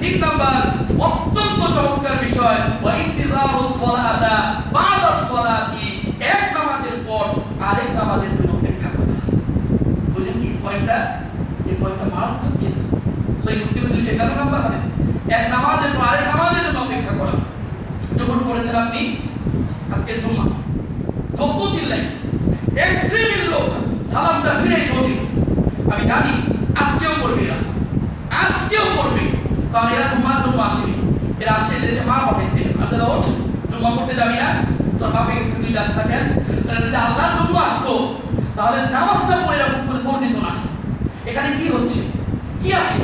তিন নাম্বার, অত্যন্ত চমৎকার বিষয়, ওয়া ইন্তিজারুস সালাতা বাদা সালাতি, এক নামাজের পর আরেক নামাজের জন্য অপেক্ষা করা বুঝেন কি? পয়েন্টটা? এই পয়েন্টটা মারাত্মক কিন্তু সহি মুসলিমের দুইশো এগারো নম্বর হাদিস। এক নামাজের পর আরেক নামাজের জন্য অপেক্ষা করা। যখন করেছেন আপনি? আজকে জুম্মা। যত চিল্লাই এক শ্রেণির লোক সালামটা ফিরে যদি আমি জানি আজকেও করবে করবে কারণ এরা জুম্মার জন্য আসেনি এরা আসছে এদেরকে মা পাঠাইছে। আপনারা ওঠ, জুম্মা করতে যাবি না। তোর বাপে গেছে তুই যাস না কেন তাহলে যদি আল্লাহর জন্য আসতো, তাহলে নামাজটা পড়ে এরকম করে দৌড় দিত না। এখানে কি হচ্ছে? কি আছে?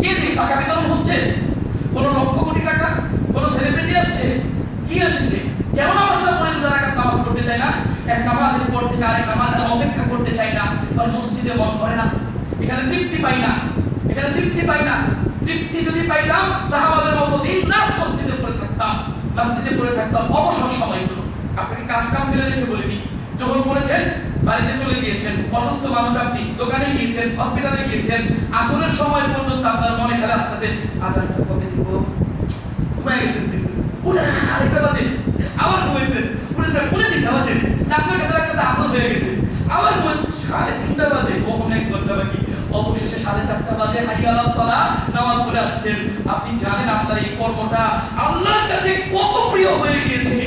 কে দিয়ে টাকা বিতরণ হচ্ছে? কোন লক্ষ কোটি টাকা? কোন সেলিব্রিটি আসছে? কি এসেছে কেন নামাজটা পড়ে দুটো টাকা নামাজ পড়তে চায় না? এক নামাজের পর থেকে আরেক নামাজের অপেক্ষা করতে চাই না। কারণ মসজিদে মন করে না। এখানে তৃপ্তি পাই না। এখানে তৃপ্তি পাই না। তৃপ্তি যদি পাইতাম, সাহাবাদের মতো দিন রাত মসজিদে পড়ে থাকতাম। মসজিদে পড়ে থাকতাম অবসর সময়গুলো। আপনাকে কাজ কাম ফেলে রেখে বলিনি। যখন পড়েছেন, বাড়িতে চলে গিয়েছেন, অসুস্থ মানুষ আপনি দোকানে গিয়েছেন, হসপিটালে গিয়েছেন, আসরের সময় পর্যন্ত আপনার মনে খেলা আসতেছে আধারটা কবে দিব। ঘুমায় গেছেন উঠে আরেকটা বাজে। আবার ঘুমাইছেন উঠে না পুনে তিনটা বাজে। আপনার কাছে লাগতেছে আসর হয়ে গেছে। আবার ঘুমাই সাড়ে তিনটা বাজে, কখন এক ঘণ্টা বাকি? অবশেষে সাড়ে চারটা বাজে আল্লাহ সালা নামাজ পড়ে আসছেন, আপনি জানেন আপনার এই কর্মটা আল্লাহর কাছে কত প্রিয় হয়ে গিয়েছে।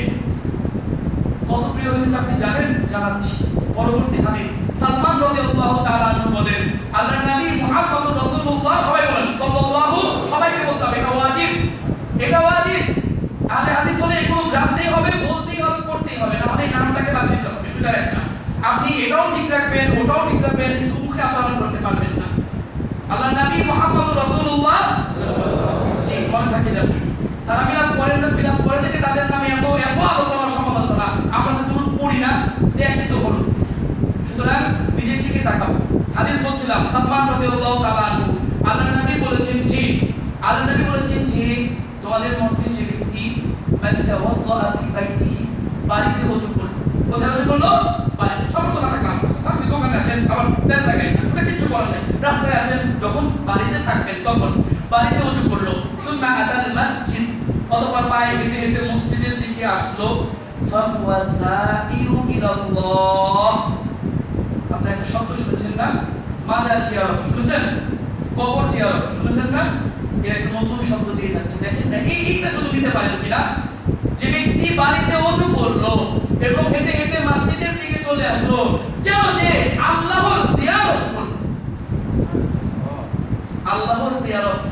কত প্রিয় হয়েছে আপনি জানেন? জানাচ্ছি। পরবর্তী হাদিস, সালমান রাদিয়াল্লাহু তাআলা আনহু বলেন, আল্লাহর নবী মুহাম্মদুর রাসূলুল্লাহ, সবাই বলেন, সাল্লাল্লাহু, সবাইকে বলতে হবে, এটা ওয়াজিব। এটা ওয়াজিব। আহলে হাদিস হলে এগুলো জানতেই হবে, বলতেই হবে, করতেই হবে, না এই নামটাকে বাদ দিতে হবে দুটার একটা আপনি এটাও ঠিক রাখবেন, ওটাও ঠিক রাখবেন মুখে আচরণ করতে পারবেন না। আল্লাহর নবী মুহাম্মদুর রাসূলুল্লাহ জি মনে থাকে যাবে তারা মিলাদ করেন না মিলাদ করে থেকে তাদের নামে এত আলোচনা সমালোচনা। আমরা তো দূর পড়ি না একই তো হলো সুতরাং নিজের দিকে তাকাবো হাদিস বলছিলাম, সালমান রাদিয়াল্লাহু তাআলা আনহু আল্লাহ নবী বলেছেন, জি আল্লাহ নবী বলেছেন জি তোমাদের মধ্যে যে ব্যক্তি মান তাওয়াজ্জা ফি বাইতিহি বাড়িতে ওযু করল কোথায় ওযু করল? বাড়িতে। সমস্ত না থাকলাম আপনি দোকানে আছেন, আবার তেল লাগাই না। কিছু করার নেই। রাস্তায় আছেন, যখন বাড়িতে থাকবেন, তখন বাড়িতে ওযু করল। সুন্নাহ আদাল মসজিদ অতঃপর পায়ে হেঁটে হেঁটে মসজিদের দিকে আসলো। আপনি একটা শব্দ না? মাজার জিয়ারত কবর জিয়ারত না? এর একটা নতুন শব্দ দিয়ে যাচ্ছে। দেখেন না, এই এইটা শুধু নিতে পারেন যে ব্যক্তি বাড়িতে ওযু করল এবং হেঁটে হেঁটে মসজিদের দিকে চলে আসলো যেন সে আল্লাহর জিয়ারত করল। আল্লাহর জিয়ারত।